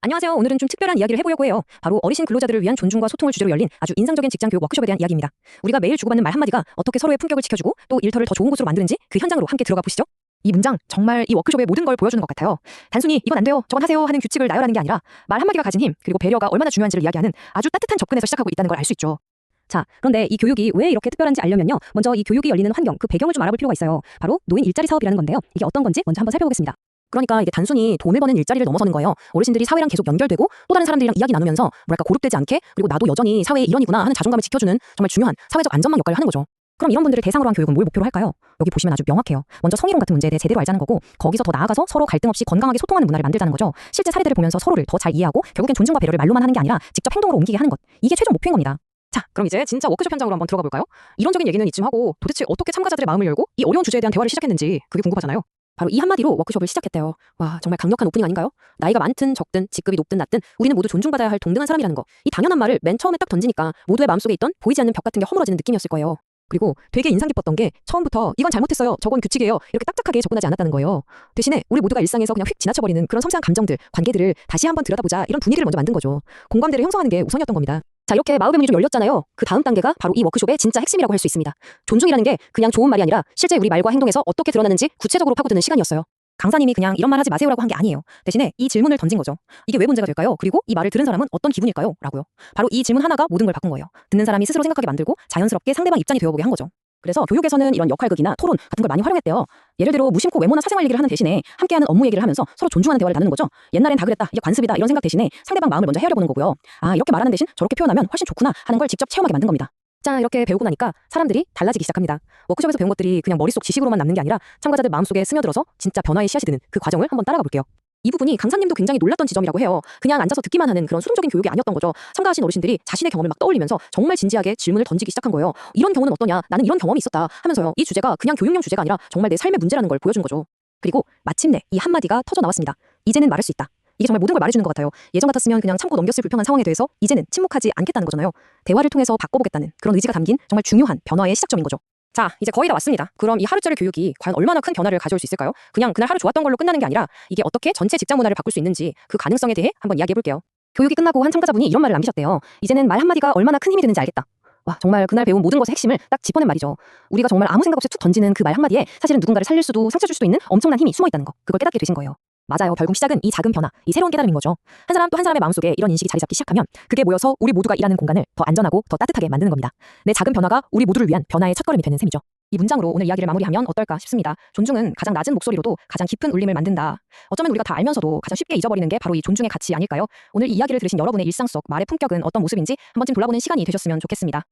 안녕하세요. 오늘은 좀 특별한 이야기를 해보려고 해요. 바로 어리신 근로자들을 위한 존중과 소통을 주제로 열린 아주 인상적인 직장 교육 워크숍에 대한 이야기입니다. 우리가 매일 주고받는 말 한마디가 어떻게 서로의 품격을 지켜주고 또 일터를 더 좋은 곳으로 만드는지 그 현장으로 함께 들어가 보시죠. 이 문장 정말 이 워크숍의 모든 걸 보여주는 것 같아요. 단순히 이건 안 돼요, 저건 하세요 하는 규칙을 나열하는 게 아니라 말 한마디가 가진 힘 그리고 배려가 얼마나 중요한지를 이야기하는 아주 따뜻한 접근에서 시작하고 있다는 걸 알 수 있죠. 자, 그런데 이 교육이 왜 이렇게 특별한지 알려면요. 먼저 이 교육이 열리는 환경, 그 배경을 좀 알아볼 필요가 있어요. 바로 노인 일자리 사업이라는 건데요. 이게 어떤 건지 먼저 한번 살펴보겠습니다. 그러니까 이게 단순히 돈을 버는 일자리를 넘어서는 거예요. 어르신들이 사회랑 계속 연결되고 또 다른 사람들이랑 이야기 나누면서 뭐랄까 고립되지 않게 그리고 나도 여전히 사회의 일원이구나 하는 자존감을 지켜주는 정말 중요한 사회적 안전망 역할을 하는 거죠. 그럼 이런 분들을 대상으로 한 교육은 뭘 목표로 할까요? 여기 보시면 아주 명확해요. 먼저 성희롱 같은 문제에 대해 제대로 알자는 거고 거기서 더 나아가서 서로 갈등 없이 건강하게 소통하는 문화를 만들자는 거죠. 실제 사례들을 보면서 서로를 더 잘 이해하고 결국엔 존중과 배려를 말로만 하는 게 아니라 직접 행동으로 옮기게 하는 것. 이게 최종 목표인 겁니다. 자, 그럼 이제 진짜 워크숍 현장으로 한번 들어가 볼까요? 이론적인 얘기는 이쯤 하고 도대체 어떻게 참가자들의 마음을 열고 이 어려운 주제에 대한 대화를 시작했는지 그게 궁금하잖아요. 바로 이 한마디로 워크숍을 시작했대요. 와, 정말 강력한 오프닝 아닌가요? 나이가 많든 적든 직급이 높든 낮든 우리는 모두 존중받아야 할 동등한 사람이라는 거. 이 당연한 말을 맨 처음에 딱 던지니까 모두의 마음속에 있던 보이지 않는 벽 같은 게 허물어지는 느낌이었을 거예요. 그리고 되게 인상 깊었던 게 처음부터 이건 잘못했어요. 저건 규칙이에요. 이렇게 딱딱하게 접근하지 않았다는 거예요. 대신에 우리 모두가 일상에서 그냥 휙 지나쳐버리는 그런 섬세한 감정들, 관계들을 다시 한번 들여다보자 이런 분위기를 먼저 만든 거죠. 공감대를 형성하는 게 우선이었던 겁니다. 자 이렇게 마음의 문이 좀 열렸잖아요. 그 다음 단계가 바로 이 워크숍의 진짜 핵심이라고 할 수 있습니다. 존중이라는 게 그냥 좋은 말이 아니라 실제 우리 말과 행동에서 어떻게 드러나는지 구체적으로 파고드는 시간이었어요. 강사님이 그냥 이런 말 하지 마세요라고 한 게 아니에요. 대신에 이 질문을 던진 거죠. 이게 왜 문제가 될까요? 그리고 이 말을 들은 사람은 어떤 기분일까요? 라고요. 바로 이 질문 하나가 모든 걸 바꾼 거예요. 듣는 사람이 스스로 생각하게 만들고 자연스럽게 상대방 입장이 되어보게 한 거죠. 그래서 교육에서는 이런 역할극이나 토론 같은 걸 많이 활용했대요. 예를 들어 무심코 외모나 사생활 얘기를 하는 대신에 함께하는 업무 얘기를 하면서 서로 존중하는 대화를 나누는 거죠. 옛날엔 다 그랬다, 이게 관습이다 이런 생각 대신에 상대방 마음을 먼저 헤아려 보는 거고요. 아 이렇게 말하는 대신 저렇게 표현하면 훨씬 좋구나 하는 걸 직접 체험하게 만든 겁니다. 자 이렇게 배우고 나니까 사람들이 달라지기 시작합니다. 워크숍에서 배운 것들이 그냥 머릿속 지식으로만 남는 게 아니라 참가자들 마음속에 스며들어서 진짜 변화의 씨앗이 드는 그 과정을 한번 따라가 볼게요. 이 부분이 강사님도 굉장히 놀랐던 지점이라고 해요. 그냥 앉아서 듣기만 하는 그런 수동적인 교육이 아니었던 거죠. 참가하신 어르신들이 자신의 경험을 막 떠올리면서 정말 진지하게 질문을 던지기 시작한 거예요. 이런 경우는 어떠냐? 나는 이런 경험이 있었다 하면서요. 이 주제가 그냥 교육용 주제가 아니라 정말 내 삶의 문제라는 걸 보여준 거죠. 그리고 마침내 이 한마디가 터져 나왔습니다. 이제는 말할 수 있다. 이게 정말 모든 걸 말해주는 것 같아요. 예전 같았으면 그냥 참고 넘겼을 불평한 상황에 대해서 이제는 침묵하지 않겠다는 거잖아요. 대화를 통해서 바꿔보겠다는 그런 의지가 담긴 정말 중요한 변화의 시작점인 거죠. 자, 이제 거의 다 왔습니다. 그럼 이 하루짜리 교육이 과연 얼마나 큰 변화를 가져올 수 있을까요? 그냥 그날 하루 좋았던 걸로 끝나는 게 아니라 이게 어떻게 전체 직장 문화를 바꿀 수 있는지 그 가능성에 대해 한번 이야기해 볼게요. 교육이 끝나고 한 참가자분이 이런 말을 남기셨대요. 이제는 말 한마디가 얼마나 큰 힘이 되는지 알겠다. 와, 정말 그날 배운 모든 것의 핵심을 딱 짚어낸 말이죠. 우리가 정말 아무 생각 없이 툭 던지는 그 말 한마디에 사실은 누군가를 살릴 수도 상처 줄 수도 있는 엄청난 힘이 숨어 있다는 거. 그걸 깨닫게 되신 거예요. 맞아요. 결국 시작은 이 작은 변화, 이 새로운 깨달음인 거죠. 한 사람 또 한 사람의 마음속에 이런 인식이 자리 잡기 시작하면 그게 모여서 우리 모두가 일하는 공간을 더 안전하고 더 따뜻하게 만드는 겁니다. 내 작은 변화가 우리 모두를 위한 변화의 첫걸음이 되는 셈이죠. 이 문장으로 오늘 이야기를 마무리하면 어떨까 싶습니다. 존중은 가장 낮은 목소리로도 가장 깊은 울림을 만든다. 어쩌면 우리가 다 알면서도 가장 쉽게 잊어버리는 게 바로 이 존중의 가치 아닐까요? 오늘 이 이야기를 들으신 여러분의 일상 속 말의 품격은 어떤 모습인지 한 번쯤 돌아보는 시간이 되셨으면 좋겠습니다.